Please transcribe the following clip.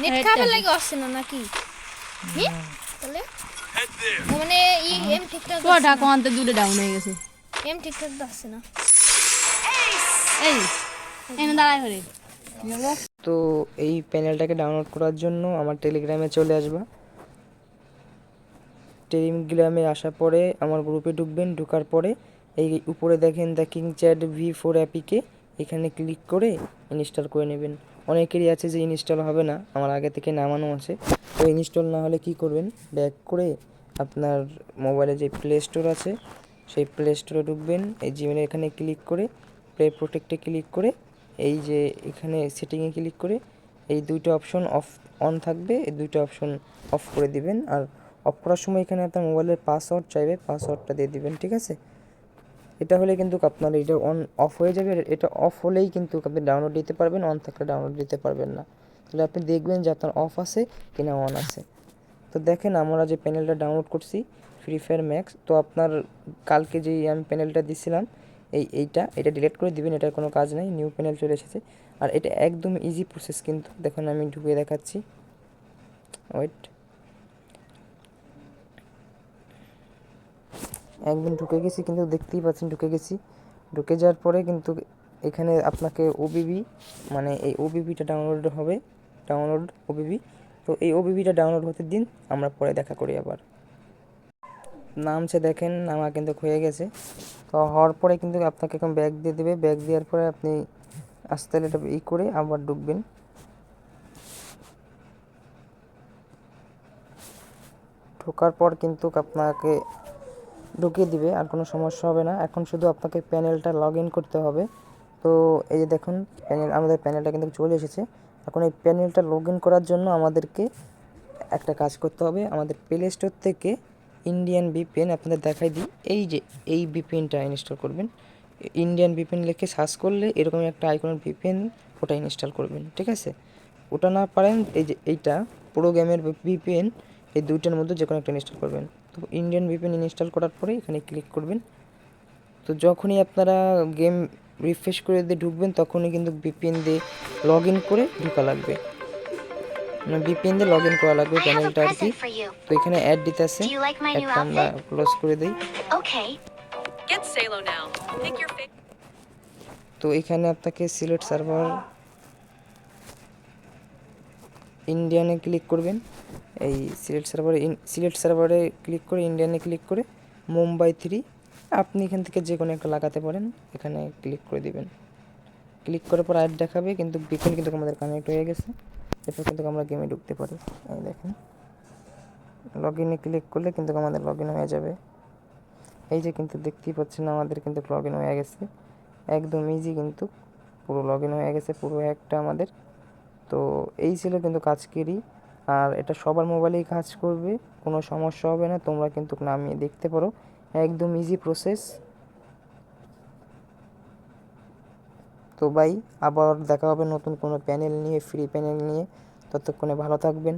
Net খাবার লাগে আসছে না নাকি? তাহলে? মানে ই এম ঠিকঠাক তো ঢাকা আনতে দূরে ডাউন হয়ে গেছে। এম ঠিকঠাক আসছে না। এই এনে দাঁড়াই হরে তো এই প্যানেলটাকে ডাউনলোড করার জন্য আমার টেলিগ্রামে চলে আসবা। টেলিগ্রামে আসার পরে আমার গ্রুপে ঢুকবেন ঢোকার পরে এই উপরে দেখেন the king chat V four অ্যাপিকে এখানে ক্লিক করে ইনস্টল করে নেবেন। অনেকেরই আছে যে ইনস্টল হবে না, আমার আগে থেকে নামানো আছে। তো ইনস্টল না হলে কি করবেন? ব্যাক করে আপনার মোবাইলে যে প্লে স্টোর আছে, সেই প্লে স্টোরে ঢুকবেন। এই জিমেলে এখানে ক্লিক করে প্লে প্রোটেক্টে ক্লিক করে, এই যে এখানে সেটিংয়ে ক্লিক করে, এই দুইটা অপশন অফ অন থাকবে। এই দুইটা অপশন অফ করে দিবেন। আর অফ করার সময় এখানে আপনার মোবাইলের পাসওয়ার্ড চাইবে পাসওয়ার্ডটা দিয়ে দিবেন, ঠিক আছে? এটা হলে কিন্তু আপনার এটা অন অফ হয়ে যাবে, এটা অফ হলেই কিন্তু আপনি ডাউনলোড দিতে পারবেন অন থাকলে ডাউনলোড দিতে পারবেন না। তাহলে আপনি দেখবেন যে আপনার অফ আছে কিনা অন আছে। তো দেখেন আমরা যে প্যানেলটা ডাউনলোড করছি ফ্রি ফায়ার ম্যাক্স তো আপনার কালকে যেই আমি প্যানেলটা দিছিলাম, এই এইটা, এটা ডিলিট করে দিবেন, এটার কোনো কাজ নাই নিউ প্যানেল চলে এসেছে। আর এটা একদম ইজি প্রসেস কিন্তু, দেখুন আমি ঢুকিয়ে দেখাচ্ছি। ওয়েট একদিন ঢুকে গেছি, কিন্তু দেখতেই পাচ্ছেন ঢুকে গেছি। ঢুকে যাওয়ার পরে কিন্তু এখানে আপনাকে ওবিবি মানে এই ওবিবিটা ডাউনলোড হবে ডাউনলোড ওবিবি তো এই ওবিবিটা ডাউনলোড হতে দিন, আমরা পরে দেখা করি আবার। নামছে দেখেন আমার কিন্তু হয়ে গেছে। তো হওয়ার পরে কিন্তু আপনাকে এখন ব্যাগ দিয়ে দেবে। ব্যাগ দেওয়ার পরে আপনি আস্তে এটা ই করে আবার ঢুকবেন। ঢোকার পর কিন্তু আপনাকে ঢুকিয়ে দিবে, আর কোনো সমস্যা হবে না। এখন শুধু আপনাকে প্যানেলটা লগ ইন করতে হবে। তো এই যে দেখুন, প্যানেল, আমাদের প্যানেলটা কিন্তু চলে এসেছে। এখন এই প্যানেলটা লগ ইন করার জন্য আমাদেরকে একটা কাজ করতে হবে। আমাদের প্লে স্টোর থেকে ইন্ডিয়ান বিপিএন আপনাদের দেখাই দিই। এই যে, এই বিপিএনটা ইনস্টল করবেন। ইন্ডিয়ান বিপিএন লিখে সার্চ করলে এরকম একটা আইকনের বিপিএন ওটা ইনস্টল করবেন, ঠিক আছে? ওটা না পারেন, এই যে এইটা পুরো গেমের বিপিএন এই দুইটার মধ্যে যে কোনো একটা ইনস্টল করবেন। তো ইন্ডিয়ান ভিপিএন ইনস্টল করার পরে এখানে ক্লিক করবেন তো যখনই আপনারা গেম রিফ্রেশ করে দিয়ে ঢুকবেন তখনই কিন্তু ভিপিএন দিয়ে লগ ইন করে ঢোকা লাগবে মানে ভিপিএন দিয়ে লগ ইন করা লাগবে প্যানেলটা আর কি. তো এখানে অ্যাড দিতে আছে একটা আমরা? ক্লোজ করে দিই. তো এখানে আপনাকে সিলেক্ট সার্ভার ইন্ডিয়ানে ক্লিক করবেন। এই সিলেক্ট সার্ভারে সিলেক্ট সার্ভারে ক্লিক করে ইন্ডিয়ানে ক্লিক করে মুম্বাই থ্রি আপনি এখান থেকে যে কোনো একটা লাগাতে পারেন, এখানে ক্লিক করে দিবেন। ক্লিক করার পর অ্যাড দেখাবে, কিন্তু বিপিন কিন্তু আমাদের কানেক্ট হয়ে গেছে। এরপর কিন্তু আমরা গেমে ঢুকতে পারি। এই দেখেন। লগ ইনে ক্লিক করলে কিন্তু আমাদের লগ ইন হয়ে যাবে। এই যে কিন্তু দেখতেই পাচ্ছেন, আমাদের কিন্তু লগ ইন হয়ে গেছে। একদম ইজি কিন্তু পুরো লগ ইন হয়ে গেছে, পুরো একটা আমাদের তো এই ছিল কিন্তু কাজকেরই আর এটা সবার মোবাইলেই কাজ করবে, কোনো সমস্যা হবে না, তোমরা কিন্তু নামিয়ে দেখতে পারো। একদম ইজি প্রসেস তো ভাই, আবার দেখা হবে নতুন কোনো প্যানেল নিয়ে ফ্রি প্যানেল নিয়ে। ততক্ষণে ভালো থাকবেন।